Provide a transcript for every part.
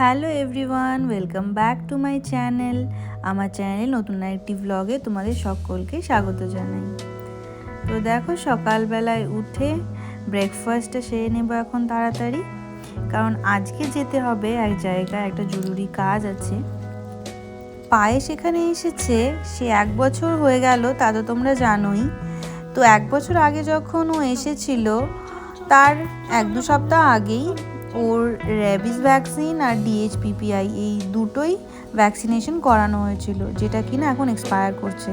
Hello everyone, welcome back to my channel. আমার চ্যানেলে নতুন একটি ব্লগে তোমাদের সকলকে স্বাগত জানাই। তো দেখো সকালবেলায় উঠে ব্রেকফাস্টটা সেরে নেব এখন তাড়াতাড়ি। কারণ আজকে যেতে হবে এক জায়গায়, একটা জরুরি কাজ আছে। পায়ে সেখানে এসেছে, সে এক বছর হয়ে গেল, তা তো তোমরা জানোই। তো এক বছর আগে যখন ও এসেছিল, তার এক দু সপ্তাহ আগেই ওর র্যাবিস ভ্যাকসিন আর ডিএইচপিপিআই এই দুটোই ভ্যাকসিনেশন করানো হয়েছিল, যেটা কিনা এখন এক্সপায়ার করছে।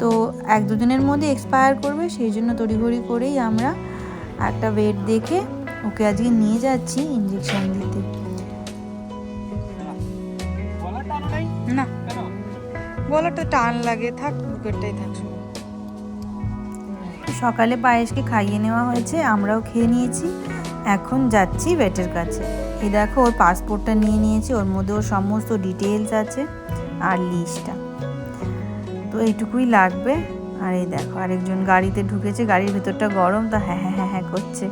তো এক দুদিনের মধ্যে এক্সপায়ার করবে, সেই জন্য তড়িঘড়ি করেই আমরা একটা ওয়েট দেখে ওকে আজকে নিয়ে যাচ্ছি ইঞ্জেকশন দিতে। না গলাটা টান লাগে, থাক, বুকেরটাই থাক। সকালে পায়েসকে খাইয়ে নেওয়া হয়েছে, আমরাও খেয়ে নিয়েছি। এখন যাচ্ছি বেটের কাছে। এই দেখো, ওর পাসপোর্টটা নিয়ে নিয়েছি, ওর মধ্যে ওর সমস্ত ডিটেলস আছে আর লিস্টটা তো এইটুকুই লাগবে। আর এই দেখো, আরেকজন গাড়িতে ঢুকেছে, গাড়ির ভিতরটা গরম, তা হ্যাঁ হ্যাঁ হ্যাঁ হ্যাঁ করছে।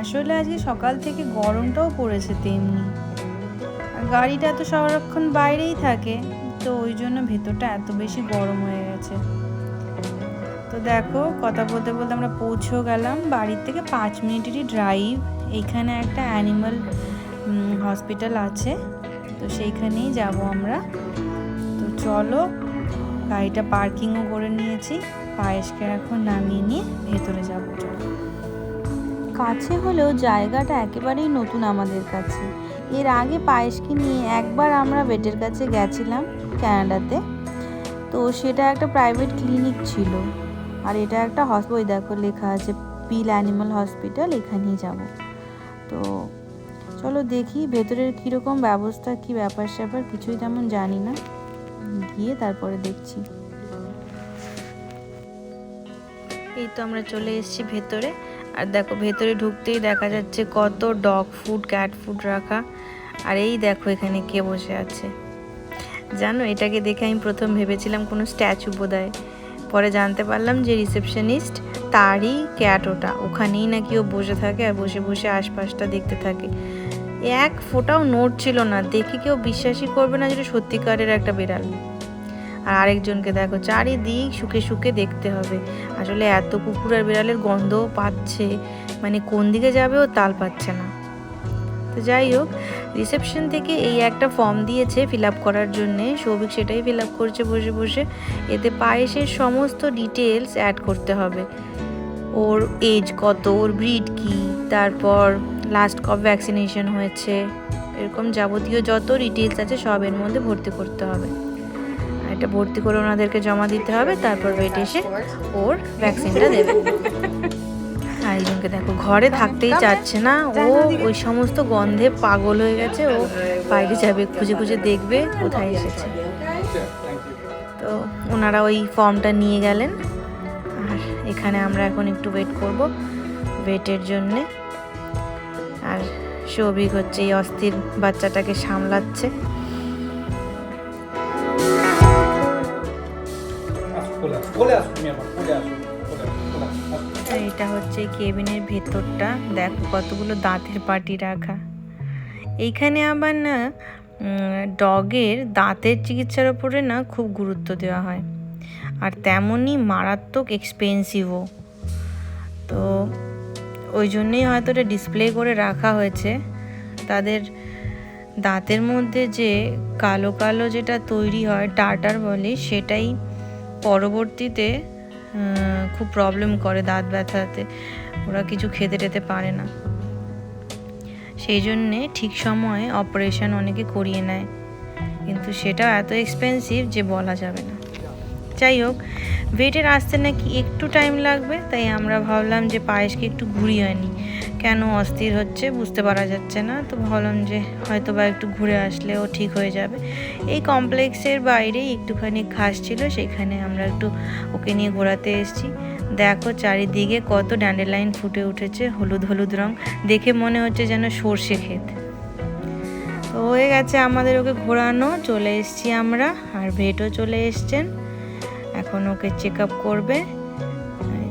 আসলে আজকে সকাল থেকে গরমটাও পড়েছে তেমনি। আর গাড়িটা তো সারাক্ষণ বাইরেই থাকে, তো ওই জন্য ভেতরটা এত বেশি গরম হয়ে গেছে। তো দেখো, কথা বলতে বলতে আমরা পৌঁছেও গেলাম। বাড়ির থেকে পাঁচ মিনিটেরই ড্রাইভ এইখানে একটা অ্যানিমাল হসপিটাল আছে। তো সেইখানেই যাব আমরা। তো চলো, গাড়িটা পার্কিংও করে নিয়েছি। পায়েসকে এখন নামিয়ে নিয়ে ভেতরে যাব, চলো। কাছে হলেও জায়গাটা একেবারেই নতুন আমাদের কাছে। এর আগে পায়েসকে নিয়ে একবার আমরা বেটের কাছে গেছিলাম ক্যানাডাতে তো। সেটা একটা প্রাইভেট ক্লিনিক ছিল। আর এটা একটা হস হসপিটাল দেখো লেখা আছে পিল অ্যানিমাল হসপিটাল এখানেই যাব। তো চলো দেখি ভেতরের কীরকম ব্যবস্থা, কি ব্যাপার স্যাপার, কিছুই তেমন জানি না। গিয়ে তারপরে দেখছি। এই তো আমরা চলে এসেছি ভেতরে। আর দেখো ভেতরে ঢুকতেই দেখা যাচ্ছে কত ডগ ফুড ক্যাট ফুড রাখা। আর এই দেখো এখানে কে বসে আছে। জানো, এটাকে দেখে আমি প্রথম ভেবেছিলাম কোনো স্ট্যাচু বোধহয়। পরে জানতে পারলাম যে রিসেপশনিস্ট তারই ক্যাট ওটা। ওখানেই নাকি ও বসে থাকে আর বসে বসে আশপাশটা দেখতে থাকে। এক ফোটাও নোট ছিল না। দেখে কেউ বিশ্বাসই করবে না যেটা সত্যিকারের একটা বিড়াল। আর আরেকজনকে দেখো, চারিদিক সুখে সুখে দেখতে হবে। আসলে এত কুকুর আর বিড়ালের গন্ধও পাচ্ছে। মানে কোন দিকে যাবে ও তাল পাচ্ছে না। তো যাই হোক রিসেপশন থেকে এই একটা ফর্ম দিয়েছে ফিল আপ করার জন্যে। সৌভিক সেটাই ফিল আপ করছে বসে বসে। এতে পায়েসের সমস্ত ডিটেলস অ্যাড করতে হবে। ওর এজ কত, ওর ব্রিড কি, তারপর লাস্ট কব ভ্যাকসিনেশন হয়েছে, এরকম যাবতীয় যত ডিটেলস আছে সব এর মধ্যে ভর্তি করতে হবে। এটা ভর্তি করে ওনাদেরকে জমা দিতে হবে, তারপর ওয়েট এসে ওর ভ্যাকসিনটা দেবে। আরেকজনকে দেখো, ঘরে থাকতেই চাচ্ছে না। ও ওই সমস্ত গন্ধে পাগল হয়ে গেছে। ও বাইরে যাবে, খুঁজে খুঁজে দেখবে কোথায় এসেছে। তো ওনারা ওই ফর্মটা নিয়ে গেলেন। আর এখানে আমরা এখন একটু ওয়েট করব ওয়েটের জন্যে। আর সৌভিক হচ্ছে এই অস্থির বাচ্চাটাকে সামলাচ্ছে। এটা হচ্ছে কেবিনের ভেতরটা। দেখো কতগুলো দাঁতের পাটি রাখা। এইখানে আবার না ডগের দাঁতের চিকিৎসার ওপরে না খুব গুরুত্ব দেওয়া হয়। আর তেমনই মারাত্মক এক্সপেন্সিভও তো ওই জন্যেই হয়তো এটা ডিসপ্লে করে রাখা হয়েছে। তাদের দাঁতের মধ্যে যে কালো কালো যেটা তৈরি হয় টাটার বলে, সেটাই পরবর্তীতে খুব প্রবলেম করে দাঁত ব্যথাতে। ওরা কিছু খেতে টেতে পারে না। সেই জন্যে ঠিক সময়ে অপারেশন অনেকে করিয়ে নেয়। কিন্তু সেটা এত এক্সপেন্সিভ যে বলা যাবে না। যাই হোক ওয়েটের আসতে নাকি একটু টাইম লাগবে, তাই আমরা ভাবলাম যে পায়েসকে একটু ঘুরিয়ে আনি। কেন অস্থির হচ্ছে বুঝতে পারা যাচ্ছে না। তো ভাবলাম যে হয়তো বা একটু ঘুরে আসলে ও ঠিক হয়ে যাবে। এই কমপ্লেক্সের বাইরেই একটুখানি ঘাস ছিল, সেখানে আমরা একটু ওকে নিয়ে ঘোরাতে এসেছি। দেখো চারিদিকে কত ড্যান্ডেলাইন ফুটে উঠেছে, হলুদ হলুদ রং। দেখে মনে হচ্ছে যেন সর্ষে ক্ষেত। তো হয়ে গেছে আমাদের ওকে ঘোরানো, চলে এসছি আমরা আর ভেটও চলে এসছেন। এখন ওকে চেক আপ করবে।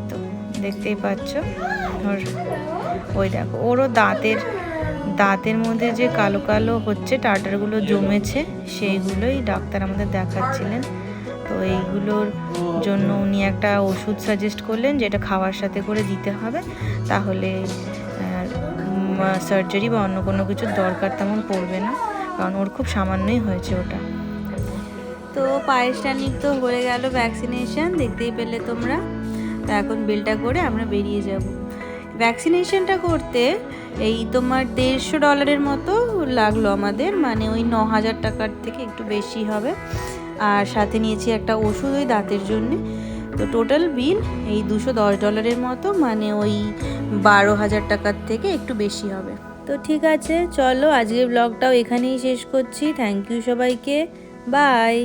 তো, দেখতেই পাচ্ছ। ওর ওই দেখো, ওরও দাঁতের দাঁতের মধ্যে যে কালো কালো হচ্ছে, টাটারগুলো জমেছে, সেইগুলোই ডাক্তার আমাদের দেখাচ্ছিলেন। তো এইগুলোর জন্য উনি একটা ওষুধ সাজেস্ট করলেন, যেটা খাওয়ার সাথে করে দিতে হবে। তাহলে সার্জারি বা অন্য কোনো কিছুর দরকার তেমন পড়বে না, কারণ ওর খুব সামান্যই হয়েছে ওটা। তো পায়েসটানির তো হয়ে গেল ভ্যাকসিনেশন দেখতেই পেলে তোমরা। তো এখন বিলটা করে আমরা বেরিয়ে যাব। ভ্যাকসিনেশনটা করতে এই তোমার দেড়শো ডলারের মতো লাগল আমাদের মানে ওই ন হাজার টাকার থেকে একটু বেশি হবে। আর সাথে নিয়েছি একটা ওষুধ ওই দাঁতের জন্যে। তো টোটাল বিল এই দুশো দশ ডলারের মতো মানে ওই বারো হাজার টাকার থেকে একটু বেশি হবে। তো ঠিক আছে, চলো আজকের ব্লগটাও এখানেই শেষ করছি। থ্যাংক ইউ সবাইকে। বাই